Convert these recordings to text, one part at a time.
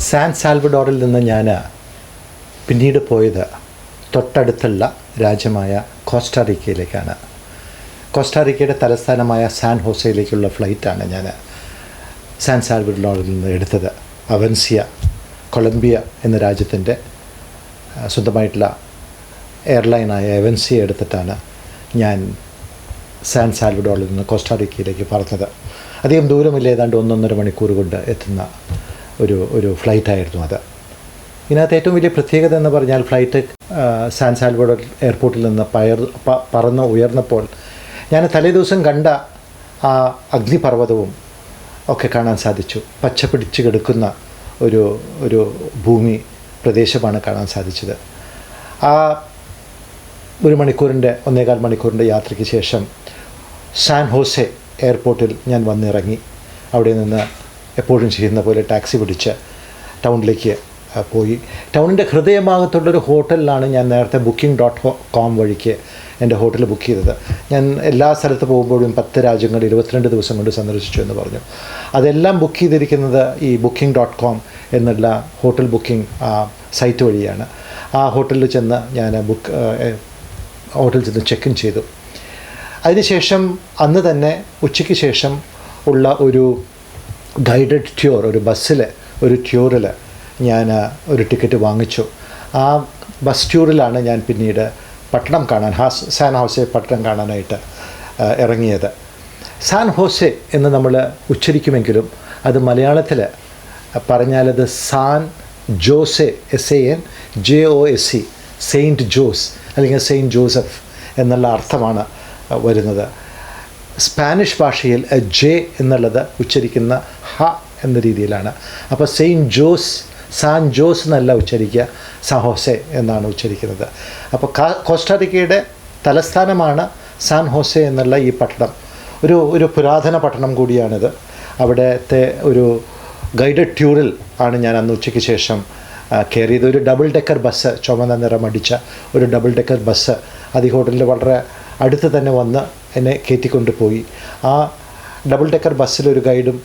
San സാൽവഡോറിൽ നിന്ന് ഞാൻ പിന്നീട് പോയത് തൊട്ടടുത്തുള്ള രാജ്യമായ കോസ്റ്റാറിക്കയിലേക്കാണ് കോസ്റ്റാറിക്കയുടെ തലസ്ഥാനമായ സാൻ ഹോസയിലേക്കുള്ള ഫ്ലൈറ്റാണ് ഞാൻ സാൻ സാൽവഡോറിൽ നിന്ന് എടുത്തത്. അവൻസിയ കൊളംബിയ എന്ന രാജ്യത്തിന്റെ സ്വന്തമായിട്ടുള്ള എയർലൈനായ എവൻസി എടുത്തിട്ടാണ് ഞാൻ സാൻ സാൽവഡോറിൽ നിന്ന് കോസ്റ്റാറിക്കയിലേക്ക് പറന്നത് അധികം ദൂരമില്ല ഏതാണ്ട് ഒന്നൊന്നര മണിക്കൂർ കൊണ്ട് എത്തുന്ന ഒരു ഒരു ഫ്ലൈറ്റായിരുന്നു അത്. ഇതിനകത്ത് ഏറ്റവും വലിയ പ്രത്യേകത എന്ന് പറഞ്ഞാൽ ഫ്ലൈറ്റ് സാൻ സാൽവഡോർ എയർപോർട്ടിൽ നിന്ന് പയർ പറന്ന് ഉയർന്നപ്പോൾ ഞാൻ തലേദിവസം കണ്ട ആ അഗ്നിപർവതവും ഒക്കെ കാണാൻ സാധിച്ചു. പച്ച പിടിച്ച് കിടക്കുന്ന ഒരു ഒരു ഭൂമി പ്രദേശമാണ് കാണാൻ സാധിച്ചത്. ആ ഒരു മണിക്കൂറിന്റെ ഒന്നേകാൽ മണിക്കൂറിന്റെ യാത്രയ്ക്ക് ശേഷം സാൻ ഹോസെ എയർപോർട്ടിൽ ഞാൻ വന്നിറങ്ങി. അവിടെ നിന്ന് എപ്പോഴും ചെയ്യുന്ന പോലെ ടാക്സി പിടിച്ച് ടൗണിലേക്ക് പോയി. ടൗണിന്റെ ഹൃദയഭാഗത്തുള്ളൊരു ഹോട്ടലിലാണ് ഞാൻ നേരത്തെ ബുക്കിംഗ് ഡോട്ട് കോം വഴിക്ക് എന്റെ ഹോട്ടൽ ബുക്ക് ചെയ്തത്. ഞാൻ എല്ലാ സ്ഥലത്ത് പോകുമ്പോഴും പത്ത് രാജ്യങ്ങൾ ഇരുപത്തിരണ്ട് ദിവസം കൊണ്ട് സന്ദർശിച്ചു എന്ന് പറഞ്ഞു. അതെല്ലാം ബുക്ക് ചെയ്തിരിക്കുന്നത് ഈ ബുക്കിംഗ് ഡോട്ട് കോം എന്നുള്ള ഹോട്ടൽ ബുക്കിംഗ് സൈറ്റ് വഴിയാണ്. ആ ഹോട്ടലിൽ ചെന്ന് ഞാൻ ബുക്ക് ഹോട്ടലിൽ ചെന്ന് ചെക്ക് ഇൻ ചെയ്തു. അതിനുശേഷം അന്ന് തന്നെ ഉച്ചയ്ക്ക് ശേഷം ഉള്ള ഒരു ഗൈഡഡ് ട്യൂർ ഒരു ബസ്സിൽ ഒരു ട്യൂറിൽ ഞാൻ ഒരു ടിക്കറ്റ് വാങ്ങിച്ചു. ആ ബസ് ട്യൂറിലാണ് ഞാൻ പിന്നീട് പട്ടണം കാണാൻ ഹാസ് സാൻ ഹോസെ പട്ടണം കാണാനായിട്ട് ഇറങ്ങിയത്. സാൻ ഹോസെ എന്ന് നമ്മൾ ഉച്ചരിക്കുമെങ്കിലും അത് മലയാളത്തിൽ പറഞ്ഞാലത് San Jose S A N J O S C saint Jose അല്ലെങ്കിൽ സെയിന്റ് ജോസഫ് എന്നുള്ള അർത്ഥമാണ് വരുന്നത്. സ്പാനിഷ് ഭാഷയിൽ ജെ എന്നുള്ളത് ഉച്ചരിക്കുന്ന ഹ എന്ന രീതിയിലാണ്. അപ്പോൾ സെയിന്റ് ജോസ് സാൻ ജോസ് എന്നല്ല ഉച്ചരിക്കുക സഹോസെ എന്നാണ് ഉച്ചരിക്കുന്നത്. അപ്പോൾ കോസ്റ്റാറിക്കയുടെ തലസ്ഥാനമാണ് സാൻ ഹോസെ എന്നുള്ള ഈ പട്ടണം. ഒരു ഒരു പുരാതന പട്ടണം കൂടിയാണിത്. അവിടുത്തെ ഒരു ഗൈഡഡ് ട്യൂറിൽ ആണ് ഞാൻ അന്ന് ഉച്ചയ്ക്ക് ശേഷം കയറിയത് ഒരു ഡബിൾ ഡെക്കർ ബസ് ചുമന്ന നിറം അടിച്ച ഒരു ഡബിൾ ഡെക്കർ ബസ് അത് ഈ ഹോട്ടലിൽ വളരെ അടുത്ത് തന്നെ വന്ന് എന്നെ കയറ്റിക്കൊണ്ട് പോയി ആ ഡബിൾ ഡെക്കർ ബസ്സിലൊരു ഗൈഡും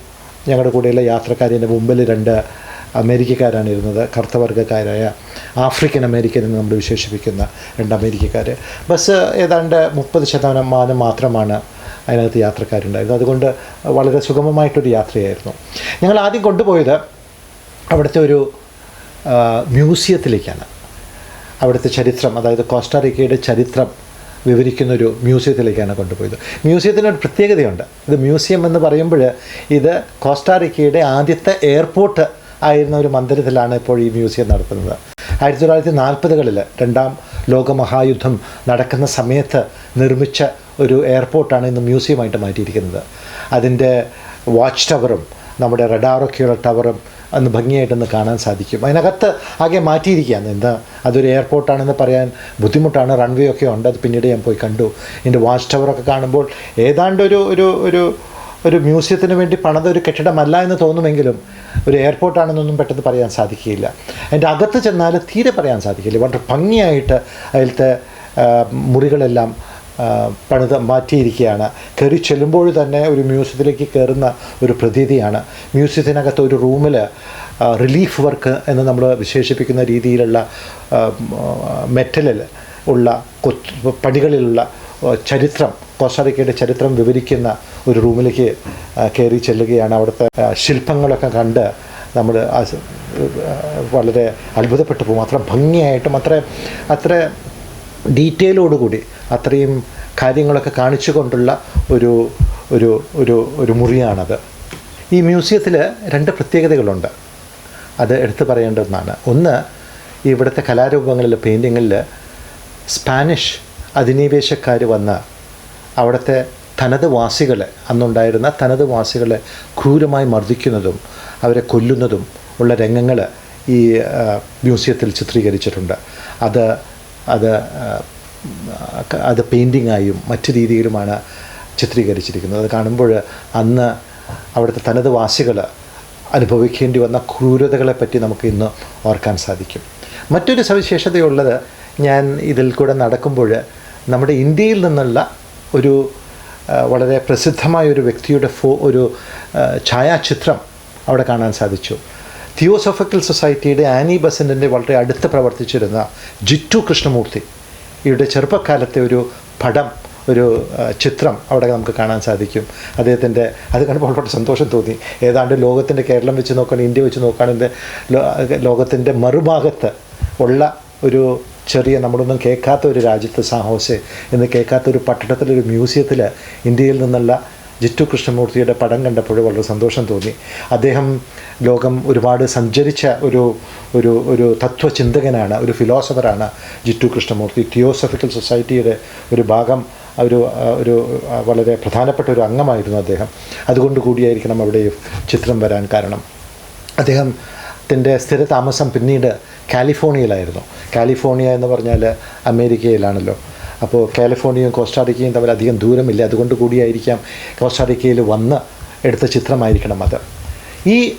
ഞങ്ങളുടെ കൂടെയുള്ള യാത്രക്കാരിന്റെ മുമ്പിൽ രണ്ട് അമേരിക്കക്കാരാണ് ഇരുന്നത്. കറുത്തവർഗക്കാരായ ആഫ്രിക്കൻ അമേരിക്കൻ എന്ന് നമ്മൾ വിശേഷിപ്പിക്കുന്ന രണ്ട് അമേരിക്കക്കാർ ബസ് ഏതാണ്ട് മുപ്പത് ശതമാനം മാനം മാത്രമാണ് അതിനകത്ത് യാത്രക്കാരുണ്ടായിരുന്നു അതുകൊണ്ട് വളരെ സുഗമമായിട്ടൊരു യാത്രയായിരുന്നു. ഞങ്ങൾ ആദ്യം കൊണ്ടുപോയത് അവിടുത്തെ ഒരു മ്യൂസിയത്തിലേക്കാണ്. അവിടുത്തെ ചരിത്രം അതായത് കോസ്റ്റാറിക്കയുടെ ചരിത്രം വിവരിക്കുന്ന ഒരു മ്യൂസിയത്തിലേക്കാണ് കൊണ്ടുപോയത്. മ്യൂസിയത്തിന് ഒരു പ്രത്യേകതയുണ്ട്. ഇത് മ്യൂസിയം എന്ന് പറയുമ്പോൾ ഇത് കോസ്റ്റാറിക്കയുടെ ആദ്യത്തെ എയർപോർട്ട് ആയിരുന്ന ഒരു മന്ദിരത്തിലാണ് ഇപ്പോൾ ഈ മ്യൂസിയം നടത്തുന്നത്. ആയിരത്തി തൊള്ളായിരത്തി നാൽപ്പതുകളിൽ രണ്ടാം ലോകമഹായുദ്ധം നടക്കുന്ന സമയത്ത് നിർമ്മിച്ച ഒരു എയർപോർട്ടാണ് ഇന്ന് മ്യൂസിയമായിട്ട് മാറ്റിയിരിക്കുന്നത്. അതിന്റെ വാച്ച് ടവറും നമ്മുടെ റഡാറൊക്കെയുള്ള ടവറും അന്ന് ഭംഗിയായിട്ടൊന്ന് കാണാൻ സാധിക്കും. അതിനകത്ത് ആകെ മാറ്റിയിരിക്കുകയാണ്. എന്താ അതൊരു എയർപോർട്ടാണെന്ന് പറയാൻ ബുദ്ധിമുട്ടാണ്. റൺവേ ഒക്കെ ഉണ്ട്. അത് പിന്നീട് ഞാൻ പോയി കണ്ടു. ഇതിന്റെ വാച്ച് ടവറൊക്കെ കാണുമ്പോൾ ഏതാണ്ട് ഒരു ഒരു ഒരു ഒരു മ്യൂസിയത്തിന് വേണ്ടി പണിത ഒരു കെട്ടിടമല്ല എന്ന് തോന്നുമെങ്കിലും ഒരു എയർപോർട്ടാണെന്നൊന്നും പെട്ടെന്ന് പറയാൻ സാധിക്കില്ല അതിന്റെ അകത്ത് ചെന്നാൽ തീരെ പറയാൻ സാധിക്കില്ല വളരെ ഭംഗിയായിട്ട് അതിലത്തെ മുറികളെല്ലാം പണിത് മാറ്റിയിരിക്കുകയാണ്. കയറി ചെല്ലുമ്പോൾ തന്നെ ഒരു മ്യൂസിയത്തിലേക്ക് കയറുന്ന ഒരു പ്രതീതിയാണ്. മ്യൂസിയത്തിനകത്ത് ഒരു റൂമിൽ റിലീഫ് വർക്ക് എന്ന് നമ്മൾ വിശേഷിപ്പിക്കുന്ന രീതിയിലുള്ള മെറ്റലിൽ ഉള്ള പടികളിലുള്ള ചരിത്രം കോസാറിക്കയുടെ ചരിത്രം വിവരിക്കുന്ന ഒരു റൂമിലേക്ക് കയറി ചെല്ലുകയാണ് അവിടുത്തെ ശില്പങ്ങളൊക്കെ കണ്ട് നമ്മൾ വളരെ അത്ഭുതപ്പെട്ടു പോകും. അത്ര ഭംഗിയായിട്ടും അത്ര അത്ര ഡീറ്റെയിലോടുകൂടി അത്രയും കാര്യങ്ങളൊക്കെ കാണിച്ചുകൊണ്ടുള്ള ഒരു ഒരു ഒരു ഒരു മുറിയാണത്. ഈ മ്യൂസിയത്തിൽ രണ്ട് പ്രത്യേകതകളുണ്ട്. അത് എടുത്തു പറയേണ്ട ഒന്നാണ് ഒന്ന് ഇവിടുത്തെ കലാരൂപങ്ങളിൽ പെയിന്റിങ്ങിൽ സ്പാനിഷ് അധിനിവേശക്കാർ വന്ന് അവിടുത്തെ തനത് വാസികളെ അന്നുണ്ടായിരുന്ന തനത് വാസികളെ ക്രൂരമായി മർദ്ദിക്കുന്നതും അവരെ കൊല്ലുന്നതും ഉള്ള രംഗങ്ങൾ ഈ മ്യൂസിയത്തിൽ ചിത്രീകരിച്ചിട്ടുണ്ട്. അത് അത് അത് പെയിന്റിങ്ങായും മറ്റു രീതിയിലുമാണ് ചിത്രീകരിച്ചിരിക്കുന്നത്. അത് കാണുമ്പോൾ അന്ന് അവിടുത്തെ തനത് വാസികൾ അനുഭവിക്കേണ്ടി വന്ന ക്രൂരതകളെപ്പറ്റി നമുക്ക് ഇന്ന് ഓർക്കാൻ സാധിക്കും. മറ്റൊരു സവിശേഷതയുള്ളത് ഞാൻ ഇതിൽ കൂടെ നടക്കുമ്പോൾ നമ്മുടെ ഇന്ത്യയിൽ നിന്നുള്ള ഒരു വളരെ പ്രസിദ്ധമായ ഒരു വ്യക്തിയുടെ ഫോ ഒരു ഛായാചിത്രം അവിടെ കാണാൻ സാധിച്ചു. തിയോസോഫിക്കൽ സൊസൈറ്റിയുടെ ആനി ബസന്റിന്റെ വളരെ അടുത്ത് പ്രവർത്തിച്ചിരുന്ന ജിറ്റു കൃഷ്ണമൂർത്തി. ഇവിടെ ചെറുപ്പക്കാലത്തെ ഒരു പടം ഒരു ചിത്രം അവിടെ നമുക്ക് കാണാൻ സാധിക്കും. അദ്ദേഹത്തിന്റെ അത് കണ്ടപ്പോൾ വളരെ സന്തോഷം തോന്നി. ഏതാണ്ട് ലോകത്തിന്റെ കേരളം വെച്ച് നോക്കുകയാണെങ്കിൽ ഇന്ത്യ വെച്ച് നോക്കുകയാണെങ്കിൽ ലോകത്തിന്റെ മറുഭാഗത്ത് ഉള്ള ഒരു ചെറിയ നമ്മളൊന്നും കേൾക്കാത്ത ഒരു രാജ്യത്ത് സാഹോസെ എന്ന് കേൾക്കാത്ത ഒരു പട്ടണത്തിലൊരു മ്യൂസിയത്തിൽ ഇന്ത്യയിൽ നിന്നുള്ള ജിറ്റു കൃഷ്ണമൂർത്തിയുടെ പടം കണ്ടപ്പോൾ വളരെ സന്തോഷം തോന്നി. അദ്ദേഹം ലോകം ഒരുപാട് സഞ്ചരിച്ച ഒരു ഒരു ഒരു തത്വചിന്തകനാണ് ഒരു ഫിലോസഫറാണ് ജിറ്റു കൃഷ്ണമൂർത്തി. തിയോസഫിക്കൽ സൊസൈറ്റിയുടെ ഒരു ഭാഗം ഒരു ഒരു വളരെ പ്രധാനപ്പെട്ട ഒരു അംഗമായിരുന്നു അദ്ദേഹം. അതുകൊണ്ട് കൂടിയായിരിക്കണം അവിടെ ചിത്രം വരാൻ കാരണം. അദ്ദേഹം അദ്ദേഹത്തിന്റെ സ്ഥിര താമസം പിന്നീട് കാലിഫോർണിയയിലായിരുന്നു. കാലിഫോർണിയ എന്ന് പറഞ്ഞാൽ അമേരിക്കയിലാണല്ലോ. അപ്പോൾ കാലിഫോർണിയയും കോസ്റ്റാറിക്കയും തമ്മിൽ അധികം ദൂരമില്ല. അതുകൊണ്ട് കൂടിയായിരിക്കാം കോസ്റ്റാറിക്കയിൽ വന്ന് എടുത്ത ചിത്രമായിരിക്കണം അത്. ഈ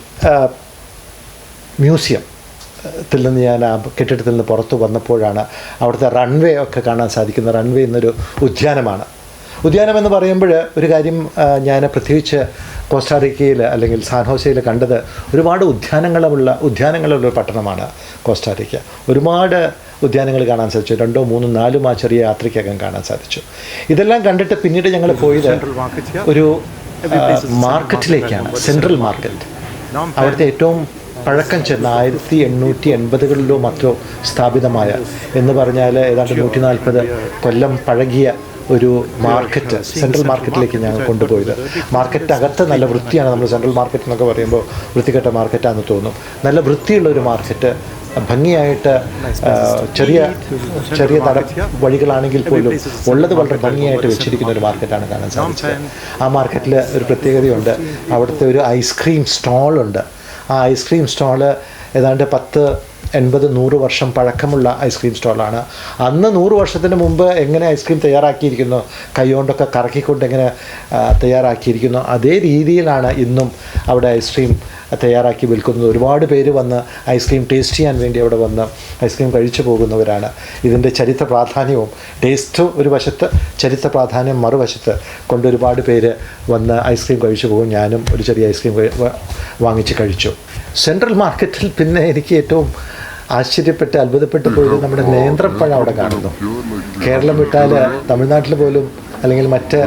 മ്യൂസിയം ത്തിൽ നിന്ന് ഞാൻ ആ കെട്ടിടത്തിൽ നിന്ന് പുറത്തു വന്നപ്പോഴാണ് അവിടുത്തെ റൺവേ ഒക്കെ കാണാൻ സാധിക്കുന്ന റൺവേ എന്നൊരു ഉദ്യാനമാണ്. ഉദ്യാനം എന്ന് പറയുമ്പോൾ ഒരു കാര്യം ഞാൻ പ്രത്യേകിച്ച് കോസ്റ്റാറിക്കയിൽ അല്ലെങ്കിൽ സാൻഹോസയിൽ കണ്ടത് ഒരുപാട് ഉദ്യാനങ്ങളുള്ള ഉദ്യാനങ്ങളുള്ള പട്ടണമാണ് കോസ്റ്റാറിക്ക. ഒരുപാട് ഉദ്യാനങ്ങൾ കാണാൻ സാധിച്ചു. രണ്ടോ മൂന്നോ നാലും ആ ചെറിയ യാത്രയ്ക്കകം കാണാൻ സാധിച്ചു. ഇതെല്ലാം കണ്ടിട്ട് പിന്നീട് ഞങ്ങൾ പോയത് ഒരു മാർക്കറ്റിലേക്കാണ്. സെൻട്രൽ മാർക്കറ്റ് അവിടുത്തെ ഏറ്റവും പഴക്കം ചെന്ന ആയിരത്തി എണ്ണൂറ്റി എൺപതുകളിലോ മറ്റോ സ്ഥാപിതമായ എന്ന് പറഞ്ഞാൽ ഏതാണ്ട് നൂറ്റി നാൽപ്പത് കൊല്ലം പഴകിയ ഒരു മാർക്കറ്റ് സെൻട്രൽ മാർക്കറ്റിലേക്ക് ഞങ്ങൾ കൊണ്ടുപോയത്. മാർക്കറ്റിനകത്ത് നല്ല വൃത്തിയാണ് നമ്മൾ സെൻട്രൽ മാർക്കറ്റ് എന്നൊക്കെ പറയുമ്പോൾ വൃത്തികെട്ട മാർക്കറ്റാണെന്ന് തോന്നും. നല്ല വൃത്തിയുള്ള ഒരു മാർക്കറ്റ് ഭംഗിയായിട്ട് ചെറിയ ചെറിയ നട വഴികളാണെങ്കിൽ പോലും ഉള്ളത് വളരെ ഭംഗിയായിട്ട് വെച്ചിരിക്കുന്ന ഒരു മാർക്കറ്റാണ് കാണാൻ സാധിച്ചത്. ആ മാർക്കറ്റിൽ ഒരു പ്രത്യേകതയുണ്ട്. അവിടുത്തെ ഒരു ഐസ്ക്രീം സ്റ്റോളുണ്ട് ആ ഐസ്ക്രീം സ്റ്റോൾ ഏതാണ്ട് പത്ത് എൺപത് നൂറ് വർഷം പഴക്കമുള്ള ഐസ്ക്രീം സ്റ്റോളാണ് അന്ന് നൂറ് വർഷത്തിന് മുമ്പ് എങ്ങനെ ഐസ്ക്രീം തയ്യാറാക്കിയിരിക്കുന്നു? കൈകൊണ്ടൊക്കെ കറക്കിക്കൊണ്ട് എങ്ങനെ തയ്യാറാക്കിയിരിക്കുന്നു? അതേ രീതിയിലാണ് ഇന്നും അവിടെ ഐസ്ക്രീം തയ്യാറാക്കി വിൽക്കുന്നത്. ഒരുപാട് പേര് വന്ന് ഐസ്ക്രീം ടേസ്റ്റ് ചെയ്യാൻ വേണ്ടി അവിടെ വന്ന് ഐസ്ക്രീം കഴിച്ചു പോകുന്നവരാണ്. ഇതിന്റെ ചരിത്ര പ്രാധാന്യവും ടേസ്റ്റ് ഒരു വശത്ത് ചരിത്ര പ്രാധാന്യം മറുവശത്ത് കൊണ്ട് ഒരുപാട് പേര് വന്ന് ഐസ്ക്രീം കഴിച്ചു പോകും. ഞാനും ഒരു ചെറിയ ഐസ്ക്രീം വാങ്ങിച്ച് കഴിച്ചു. സെൻട്രൽ മാർക്കറ്റിൽ പിന്നെ എനിക്ക് ഏറ്റവും ആശ്ചര്യപ്പെട്ട് അത്ഭുതപ്പെട്ട് പോയത് നമ്മുടെ നേന്ത്രപ്പഴം അവിടെ കാണുന്നു. കേരളം വിട്ടാൽ തമിഴ്നാട്ടിൽ പോലും അല്ലെങ്കിൽ മറ്റ്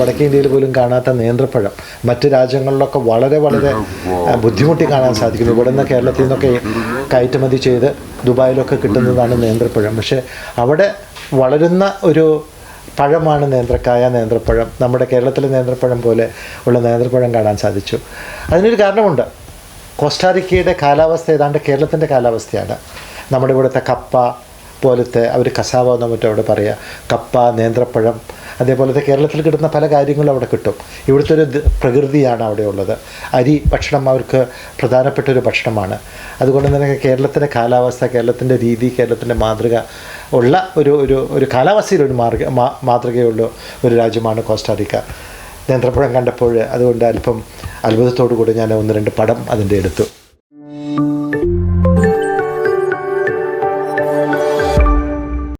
വടക്കേ ഇന്ത്യയിൽ പോലും കാണാത്ത നേന്ത്രപ്പഴം. മറ്റ് രാജ്യങ്ങളിലൊക്കെ വളരെ വളരെ ബുദ്ധിമുട്ടി കാണാൻ സാധിക്കുന്നു. ഇവിടെ നിന്ന് കേരളത്തിൽ നിന്നൊക്കെ കയറ്റുമതി ചെയ്ത് ദുബായിലൊക്കെ കിട്ടുന്നതാണ് നേന്ത്രപ്പഴം. പക്ഷേ അവിടെ വളരുന്ന ഒരു പഴമാണ് നേന്ത്രക്കായ നേന്ത്രപ്പഴം. നമ്മുടെ കേരളത്തിലെ നേന്ത്രപ്പഴം പോലെ ഉള്ള നേന്ത്രപ്പഴം കാണാൻ സാധിച്ചു. അതിനൊരു കാരണമുണ്ട്. കോസ്റ്റാറിക്കയുടെ കാലാവസ്ഥ ഏതാണ്ട് കേരളത്തിന്റെ കാലാവസ്ഥയാണ്. നമ്മുടെ ഇവിടുത്തെ കപ്പ പോലത്തെ അവർ കസാവ എന്നോ മറ്റോ അവിടെ പറയുക കപ്പ നേന്ത്രപ്പഴം അതേപോലത്തെ കേരളത്തിൽ കിട്ടുന്ന പല കാര്യങ്ങളും അവിടെ കിട്ടും. ഇവിടുത്തെ ഒരു പ്രകൃതിയാണ് അവിടെ ഉള്ളത്. അരി ഭക്ഷണം അവർക്ക് പ്രധാനപ്പെട്ട ഒരു ഭക്ഷണമാണ്. അതുകൊണ്ട് തന്നെ കേരളത്തിന്റെ കാലാവസ്ഥ കേരളത്തിന്റെ രീതി കേരളത്തിന്റെ മാതൃക ഉള്ള ഒരു ഒരു ഒരു കാലാവസ്ഥയിലൊരു മാർഗ മാതൃകയുള്ള ഒരു രാജ്യമാണ് കോസ്റ്റാറിക്ക നേന്ത്രപ്പഴം കണ്ടപ്പോൾ അതുകൊണ്ട് അല്പം അത്ഭുതത്തോടു കൂടി ഞാൻ ഒന്ന് രണ്ട് പടം അതിന്റെ എടുത്തു.